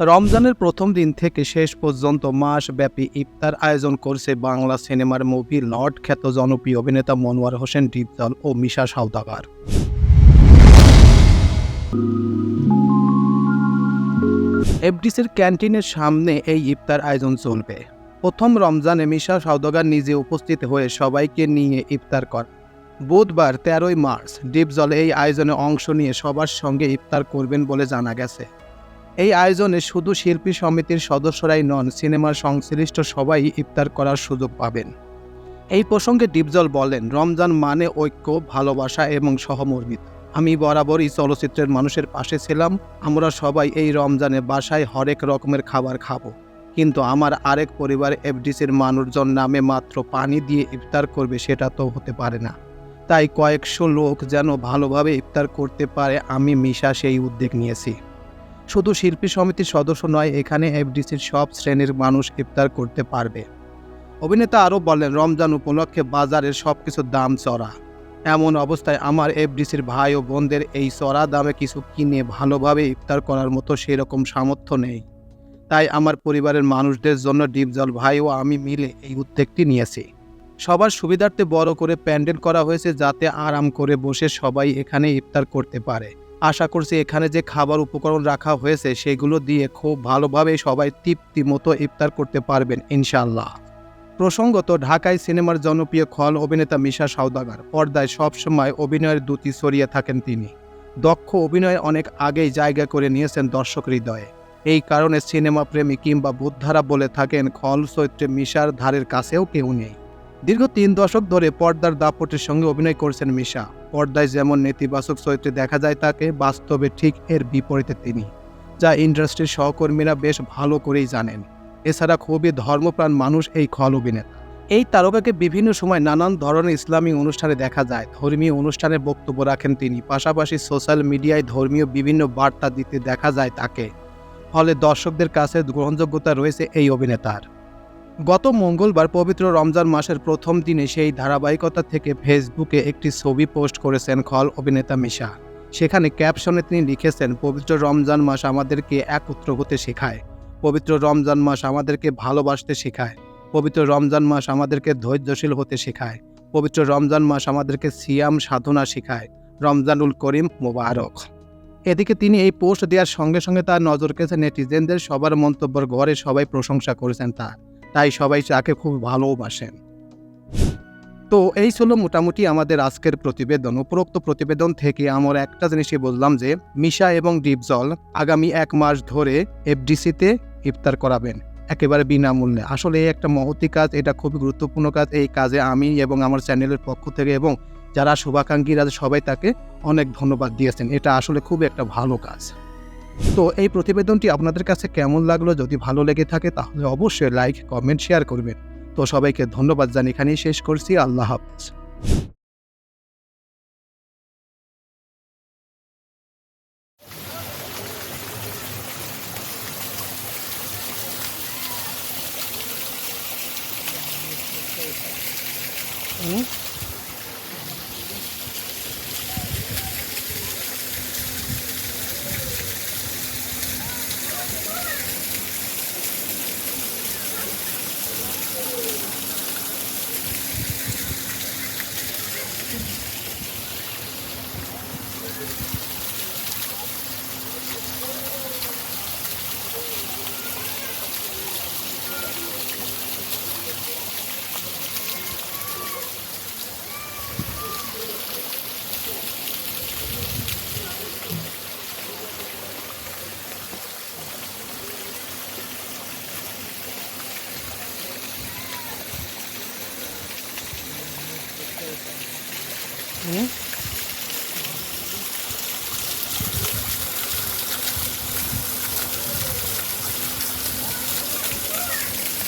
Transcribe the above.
রমজানের প্রথম দিন থেকে শেষ পর্যন্ত মাসব্যাপী ইফতার আয়োজন করছে বাংলা সিনেমার মুভি লর্ড খ্যাত জনপ্রিয় অভিনেতা মনোয়ার হোসেন, ডিপজল ও মিশা সাউদাগার এফডিসির ক্যান্টিনের সামনে এই ইফতার আয়োজন চলবে। প্রথম রমজানে মিশা সাউদাগার নিজে উপস্থিত হয়ে সবাইকে নিয়ে ইফতার কর বুধবার তেরোই মার্চ ডিপজল এই আয়োজনে অংশ নিয়ে সবার সঙ্গে ইফতার করবেন বলে জানা গেছে। এই আয়োজনে শুধু শিল্পী সমিতির সদস্যরাই নন, সিনেমার সংশ্লিষ্ট সবাই ইফতার করার সুযোগ পাবেন। এই প্রসঙ্গে ডিপজল বলেন, রমজান মানে ঐক্য, ভালোবাসা এবং সহমর্মিতা। আমি বরাবরই চলচ্চিত্রের মানুষের পাশে ছিলাম। আমরা সবাই এই রমজানে বাসায় হরেক রকমের খাবার খাব। কিন্তু আমার আরেক পরিবার এফডিসির মানুষজন নামে মাত্র পানি দিয়ে ইফতার করবে, সেটা তো হতে পারে না। তাই কয়েকশো লোক যেন ভালোভাবে ইফতার করতে পারে, আমি মিশা সেই উদ্যোগ নিয়েছি। শুধু শিল্পী সমিতির সদস্য নয়, এখানে এফডিসির সব শ্রেণির মানুষ ইফতার করতে পারবে। অভিনেতা আরও বলেন রমজান উপলক্ষে বাজারের সব কিছুর দাম চড়া। এমন অবস্থায় আমার এফডিসির ভাই ও বোনদের এই চড়া দামে কিছু কিনে ভালোভাবে ইফতার করার মতো সেরকম সামর্থ্য নেই। তাই আমার পরিবারের মানুষদের জন্য ডিপজল ভাই ও আমি মিলে এই উদ্যোগটি নিয়েছি। সবার সুবিধার্থে বড় করে প্যান্ডেল করা হয়েছে যাতে আরাম করে বসে সবাই এখানে ইফতার করতে পারে। আশা করছি এখানে যে খাবার উপকরণ রাখা হয়েছে সেগুলো দিয়ে খুব ভালোভাবে সবাই তৃপ্তি মতো ইফতার করতে পারবেন ইনশাল্লাহ প্রসঙ্গত, ঢাকায় সিনেমার জনপ্রিয় খল অভিনেতা মিশা সাউদাগার পর্দায় সবসময় অভিনয়ের দুটি ছড়িয়ে থাকেন তিনি। দক্ষ অভিনয়ে অনেক আগেই জায়গা করে নিয়েছেন দর্শক হৃদয়ে। এই কারণে সিনেমা প্রেমী কিংবা বুদ্ধারা বলে থাকেন, খল চৈত্রে মিশার ধারের কাছেও কেউ নেই। দীর্ঘ তিন দশক ধরে পর্দার দাপটের সঙ্গে অভিনয় করছেন মিশা। পর্দায় যেমন নেতিবাচক চরিত্রে দেখা যায় তাকে, বাস্তবে ঠিক এর বিপরীতে তিনি, যা ইন্ডাস্ট্রির সহকর্মীরা বেশ ভালো করেই জানেন। এছাড়া খুবই ধর্মপ্রাণ মানুষ এই খল অভিনেতা। এই তারকাকে বিভিন্ন সময় নানান ধরনের ইসলামী অনুষ্ঠানে দেখা যায়। ধর্মীয় অনুষ্ঠানে বক্তব্য রাখেন তিনি। পাশাপাশি সোশ্যাল মিডিয়ায় ধর্মীয় বিভিন্ন বার্তা দিতে দেখা যায় তাকে। ফলে দর্শকদের কাছে গ্রহণযোগ্যতা রয়েছে এই অভিনেতার। গত মঙ্গলবার পবিত্র রমজান মাসের প্রথম দিনে সেই ধারাবাহিকতা থেকে ফেসবুকে একটি ছবি পোস্ট করেছেন খল অভিনেতা মিশা। সেখানে ক্যাপশনে তিনি লিখেছেন, পবিত্র রমজান মাস আমাদেরকে একত্র হতে শেখায়। পবিত্র রমজান মাস আমাদেরকে ভালোবাসতে শেখায়। পবিত্র রমজান মাস আমাদেরকে ধৈর্যশীল হতে শেখায়। পবিত্র রমজান মাস আমাদেরকে সিয়াম সাধনা শেখায়। রমজানুল করিম মোবারক। এদিকে তিনি এই পোস্ট দেওয়ার সঙ্গে সঙ্গে তার নজর কেছে নেটিজেনদের সবার মন্তব্যের ঘরে সবাই প্রশংসা করেছেন তার। তাই সবাই তাকে খুব ভালোবাসেন। তো এই ছিল মোটামুটি আমাদের আজকের প্রতিবেদন। উপরোক্ত প্রতিবেদন থেকে আমরা একটা জিনিসই বললাম যে, মিশা এবং ডিপজল আগামী এক মাস ধরে এফডিসিতে ইফতার করাবেন, একেবারে বিনামূল্যে। আসলে এই একটা মহতি কাজ, এটা খুবই গুরুত্বপূর্ণ কাজ এই কাজে আমি এবং আমার চ্যানেলের পক্ষ থেকে এবং যারা শুভাকাঙ্ক্ষীরা, সবাই তাকে অনেক ধন্যবাদ দিয়েছেন। এটা আসলে খুব একটা ভালো কাজ। তো এই প্রতিবেদনটি আপনাদের কাছে কেমন লাগল? যদি ভালো লেগে থাকে, তাহলে অবশ্যই লাইক কমেন্ট শেয়ার করবেন। তো সবাইকে ধন্যবাদ জানি এখানেই শেষ করছি। আল্লাহ হাফিজ। Yeah.